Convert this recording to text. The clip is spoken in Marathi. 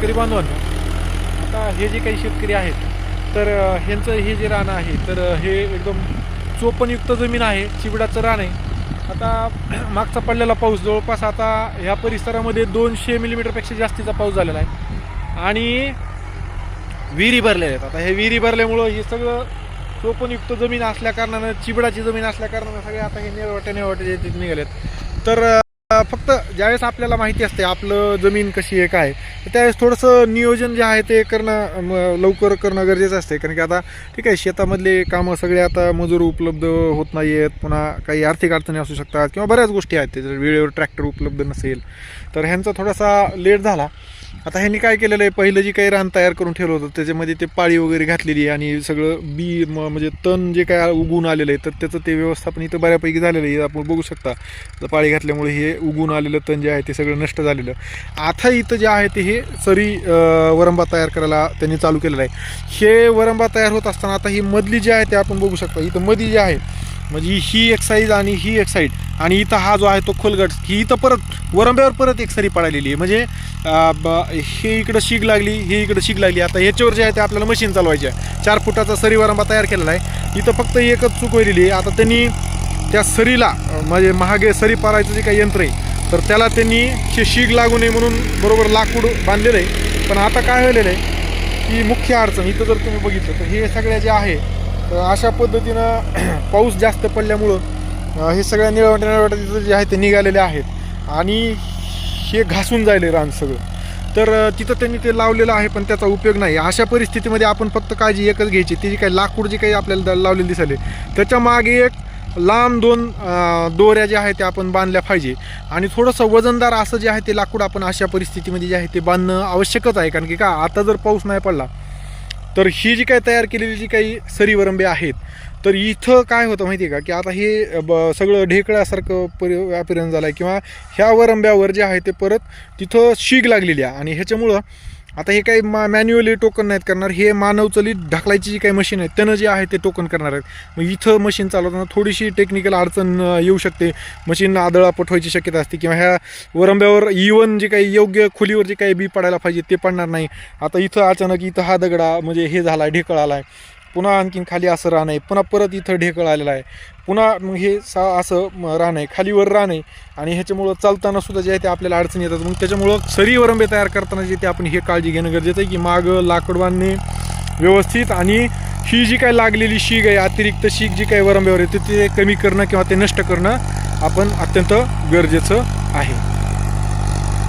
शेतकरी बांधवांनो आता हे जे काही शेतकरी आहेत तर ह्यांचं हे जे रान आहे तर हे एकदम चोपणयुक्त जमीन आहे चिबडाचं रान आहे. आता मागचा पडलेला पाऊस जवळपास आता ह्या परिसरामध्ये दोनशे मिलीमीटरपेक्षा जास्तीचा पाऊस झालेला आहे. आणि विहिरी भरलेल्या आहेत. आता हे विहिरी भरल्यामुळं हे सगळं चोपणयुक्त जमीन असल्याकारणानं चिबडाची जमीन असल्याकारणानं सगळे आता हे नेवटे नेवटे जे निघाले निघालेत. तर फक्त ज्यावेळेस आपल्याला माहिती असते आपलं जमीन कशी आहे काय त्यावेळेस थोडंसं नियोजन जे आहे ते करणं लवकर करणं गरजेचं असते कारण की आता ठीक आहे शेतामधले कामं सगळे आता मजूर उपलब्ध होत नाही आहेत पुन्हा काही आर्थिक अडचणी असू शकतात किंवा बऱ्याच गोष्टी आहेत जर वेळेवर ट्रॅक्टर उपलब्ध नसेल. तर ह्यांचा थोडासा लेट झाला. आता ह्यांनी काय केलेलं आहे? पहिलं जी काही रान तयार करून ठेवलं होतं त्याच्यामध्ये ते पाळी वगैरे घातलेली आहे आणि सगळं बी म्हणजे तण जे काय उगून आलेलं आहे तर त्याचं ते व्यवस्थापन इथं बऱ्यापैकी झालेलं आहे. आपण बघू शकता. पाळी घातल्यामुळे हे उगून आलेलं तण जे आहे ते सगळं नष्ट झालेलं. आता इथं जे आहे ते हे सरी वरंबा तयार करायला त्यांनी चालू केलेलं आहे. हे वरंबा तयार होत असताना आता ही मधली जी आहे ते आपण बघू शकता. इथं मधी जी आहे म्हणजे ही एक साईज आणि ही एक साईड आणि इथं हा जो आहे तो खोलगट ही इथं परत वरंब्यावर परत एक सरी पडालेली आहे. म्हणजे ब- हे इकडं शीग लागली हे इकडं शीग लागली. आता ह्याच्यावर जे आहे ते आपल्याला मशीन चालवायची आहे. चार फुटाचा सरी वरंबा तयार केलेला आहे. इथं फक्त एकच चूक व्हायलेली आहे. आता त्यांनी त्या सरीला म्हणजे महागे सरी पारायचं जे काही यंत्र आहे तर त्याला त्यांनी हे शीग लागू नये म्हणून बरोबर लाकूड बांधलेलं आहे. पण आता काय व्हायलेलं आहे की मुख्य अडचण इथं जर तुम्ही बघितलं तर हे सगळ्या जे आहे अशा पद्धतीनं पाऊस जास्त पडल्यामुळं हे सगळ्या निळवट्या निळवट्या तिथं जे आहे ते निघालेले आहेत. आणि हे घासून जायले रान सगळं. तर तिथं त्यांनी ते लावलेलं आहे पण त्याचा उपयोग नाही. अशा परिस्थितीमध्ये आपण फक्त काळजी एकच घ्यायची. ती जी काही लाकूड जी काही आपल्याला लावलेली दिसाले त्याच्यामागे एक लांब दोन दोऱ्या ज्या आहेत त्या आपण बांधल्या पाहिजे. आणि थोडंसं वजनदार असं जे आहे ते लाकूड आपण अशा परिस्थितीमध्ये जे आहे ते बांधणं आवश्यकच आहे. कारण की का आता जर पाऊस नाही पडला तर ही जी काय तयार केलेली जी काही सरीवरंबे आहेत तर इथं काय होतं माहिती आहे का? की आता हे ब सगळं ढेकळ्यासारखं परि व्यापिरण झालं आहे किंवा ह्या वरंब्यावर जे आहे ते परत तिथं शीग लागलेली आहे. आणि ह्याच्यामुळं आता हे काही मा मॅन्युअली टोकन नाहीत करणार. हे मानवचलित ढकलायची जी काही मशीन आहे त्यानं जे आहे ते टोकन करणार आहेत. मग इथं मशीन चालवताना थोडीशी टेक्निकल अडचण येऊ शकते. मशीन आदळा पठवायची शक्यता असते किंवा ह्या वरंब्यावर e इवन जे काही योग्य खोलीवर जे काही बी पडायला पाहिजे ते पडणार नाही. आता इथं अचानक इथं हा दगडा म्हणजे हे झाला ढेकळ आला आहे पुन्हा आणखीन खाली असं राहणं आहे. पुन्हा परत इथं ढेकळ आलेला आहे. पुन्हा मग हे सा असं म- आहे. खालीवर राहणं आहे. आणि ह्याच्यामुळं चालताना सुद्धा जे आहे ते आपल्याला अडचणी येतात. मग त्याच्यामुळं सरी वरंबे तयार करताना जे ते आपण हे काळजी घेणं गरजेचं आहे की मागं लाकूड बांधणे व्यवस्थित. आणि ही जी काही लागलेली शीग आहे अतिरिक्त शीग जी काही वरंब्यावर येते ते कमी करणं किंवा ते नष्ट करणं आपण अत्यंत गरजेचं आहे.